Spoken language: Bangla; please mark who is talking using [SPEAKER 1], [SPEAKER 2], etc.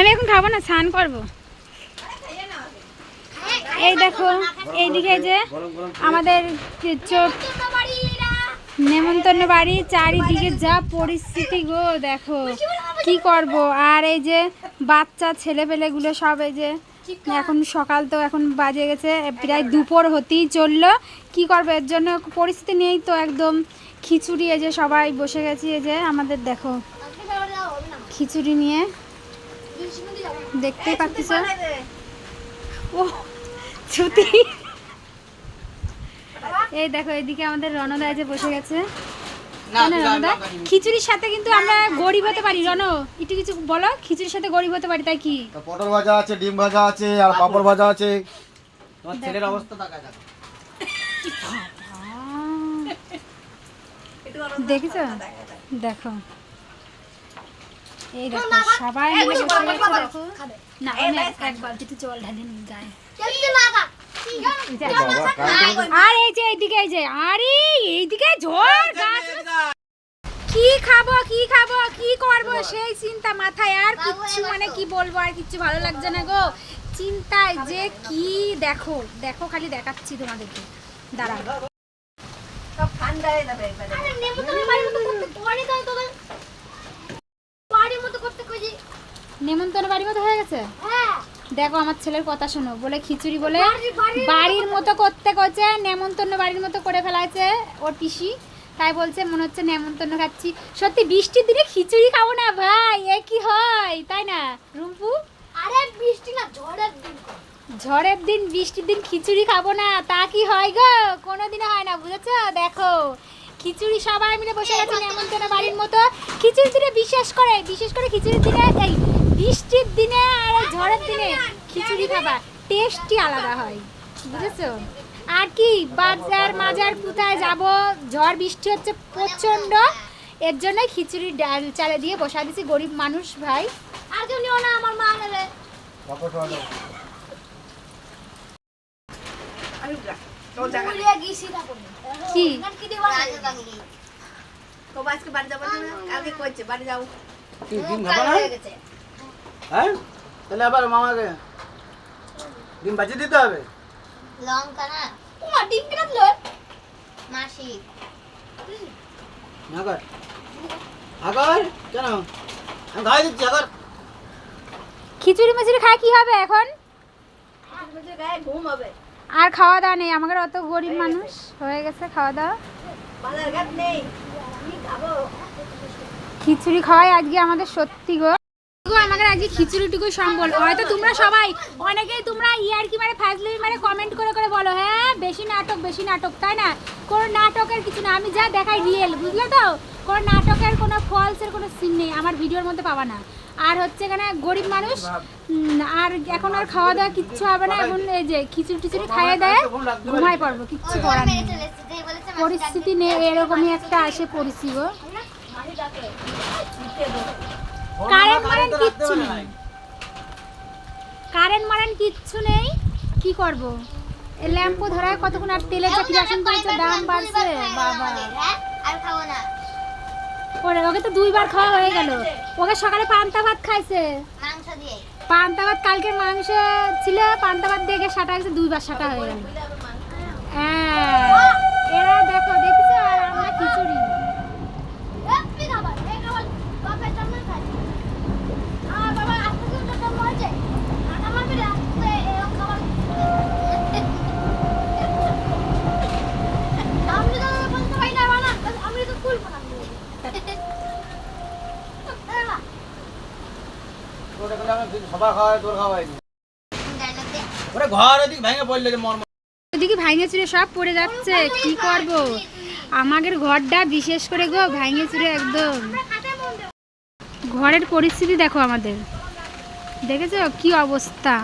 [SPEAKER 1] আমি এখন খাব না, স্নান করব। এই দেখো, এইদিকে যে আমাদের নেমন্তন্ন বাড়ি, চারিদিকে যা পরিস্থিতি গো, দেখো। কি করব? আর এই যে বাচ্চা ছেলেপেলেগুলো সব এই যে এখন সকাল তো এখন বাজে গেছে, প্রায় দুপুর হতেই চলল। কি করব? এর জন্য পরিস্থিতি নেই তো একদম। খিচুড়ি এই যে সবাই বসে গেছি, এই যে আমাদের দেখো। খিচুড়ি নিয়ে দেখতেই পাচ্ছিস ও ছুটি। এই দেখো এদিকে আমাদের রণদা যে বসে গেছে। খিচুড়ির সাথে কিন্তু আমরা গরিব হতে পারি। রণ একটু কিছু বলো খিচুড়ির সাথে গরিব হতে পারি তাই কি?
[SPEAKER 2] তা পটল ভাজা আছে ডিম ভাজা আছে আর পাপড় ভাজা আছে।
[SPEAKER 3] তোমার ছেলের অবস্থা দেখা যাক।
[SPEAKER 1] দেখেছ? দেখো। এই দেখো সবাই মিলে বসে গেছে দেখো না আমি এক- এক জল ঢালি নিয়ে যাই আর এই যে এইদিকে এই যে আরে এইদিকে ঝড় কি খাব কি খাব কি করব? সেই চিন্তা মাথায় আর কিচ্ছু মানে কি বলব আর কিচ্ছু ভালো লাগছে না গো। চিন্তায় যে কি দেখো দেখো খালি দেখাচ্ছি তোমাদেরকে। দাঁড়াও। নেমন্তন্ন বাড়ির মতো হয়ে গেছে? দেখো আমার ছেলের কথা শোনো বলে খিচুড়ি বলে বাড়ির মতো করতে করছে নেমন্তন্ন বাড়ির মতো করে ফেলাছে ওর পিসি। তাই বলছে মনে হচ্ছে নেমন্তন্ন খাচ্ছি। সত্যি বৃষ্টির দিনে খিচুড়ি খাব না ভাই এ কি হয়? তাই না রুম্পু?
[SPEAKER 4] আরে বৃষ্টি না ঝড়ের দিন
[SPEAKER 1] ঝড়ের দিন বৃষ্টির দিন খিচুড়ি খাব না তা কি হয় গো? কোনোদিনও হয় না বুঝেছ? দেখো খিচুড়ি সবাই মিলে বসে গেছে। নেমন্তন্ন বাড়ির মতো। খিচুড়ির দিনে বিশেষ করে বিশেষ করে খিচুড়ির দিনে এই বৃষ্টির দিনে আর এই ঝড়ের দিনে খিচুড়ি খাবার টেস্টই আলাদা হয় বুঝেছ? আর কি বাজার মাজার কোথায় যাব? ঝড় বৃষ্টি হচ্ছে প্রচণ্ড। এর জন্যই খিচুড়ি ডাল চালে দিয়ে বসা দিছি গরিব মানুষ ভাই।
[SPEAKER 4] আর কেউ নিও না আমার মা নেবে।
[SPEAKER 2] পাপড় ভাজা
[SPEAKER 4] মুড়িয়ে গিয়েছি তারপরে
[SPEAKER 1] কি
[SPEAKER 4] কি
[SPEAKER 5] আজকে বাড়ি যাব কালকে কইছে বাড়ি যাও
[SPEAKER 3] কি ডিম খাব না? হ্যাঁ তাহলে আবার মামাকে ডিম বাজিয়ে দিতে হবে?
[SPEAKER 4] লঙ্কা না। তোমার ডিম কিনা দিল? মাসি।
[SPEAKER 3] আগর আগর কেন? আমি খাই দিচ্ছি আগর
[SPEAKER 1] খিচুড়ি মিচুড়ি খায় কি হবে এখন?
[SPEAKER 5] ঘুম হবে।
[SPEAKER 1] আর খাওয়া দাওয়া নেই, আমাদের অত গরিব মানুষ হয়ে গেছে খাওয়া দাওয়া খিচুড়ি খাওয়াই আজকে আমাদের সত্যি গো। আমাদের আজকে হয়তো তোমরা সবাই, অনেকেই তোমরা কি মানে মানে কমেন্ট করে করে বলো হ্যাঁ বেশি নাটক বেশি নাটক তাই না? কোনো নাটকের কিছু না, আমি যা দেখাই রিয়েল বুঝলে তো? কোনো নাটকের কোনো ফলসের কোনো সিন নেই, আমার ভিডিওর মধ্যে পাবা না। আর হচ্ছে এখানে গরিব মানুষ আর এখন আর খাওয়া দাওয়া কিচ্ছু হবে না। এখন এই যে খিচুড়ি টিচুড়ি খাইয়ে দেয় ঘুমাই পড়ব কিচ্ছু করার নেই। পরিস্থিতি নেই এরকমই একটা আসে পরিস্থিতি কারেন্ট মারেন্ট কিচ্ছু নেই। কারেন্ট মারেন্ট কিচ্ছু নেই কি করব? ল্যাম্পও ধরায় কতক্ষণ আর তেলের কিরাসিন করেছে দাম বাড়ছে। বাবা
[SPEAKER 4] আর খাব না।
[SPEAKER 1] ওরে ওকে তো দুইবার খাওয়া হয়ে গেল ওকে সকালে পান্তা ভাত খাইছে
[SPEAKER 4] মাংস দিয়ে
[SPEAKER 1] পান্তা ভাত কালকে মাংস ছিল পান্তা ভাত দিয়ে সাটা গেছে দুইবার সাটা হয়ে গেল হ্যাঁ এরা দেখো দেখছ আর আমরা খিচুড়ি
[SPEAKER 4] কি খাবার এই খাবার বাপের জন্য খাই আমার বাবা আজকে তো জন্ম হয়েছে আর আমার বেটা আজকে এরকম খাবার আমি তো বলতে পারি না বানা আমি তো কুল বানাবো
[SPEAKER 3] ওটা করে আমি সবার খাওয়াই তোর খাওয়াইনি ওরে ঘর ওদিক ভেঙে পড়লে যে মর্ম
[SPEAKER 1] ওদিকে সব পড়ে যাচ্ছে, কি করব? আমাদের ঘরটা বিশেষ করে গো একদম। ঘরের পরিস্থিতি দেখো আমাদের। দেখেছ কি অবস্থা?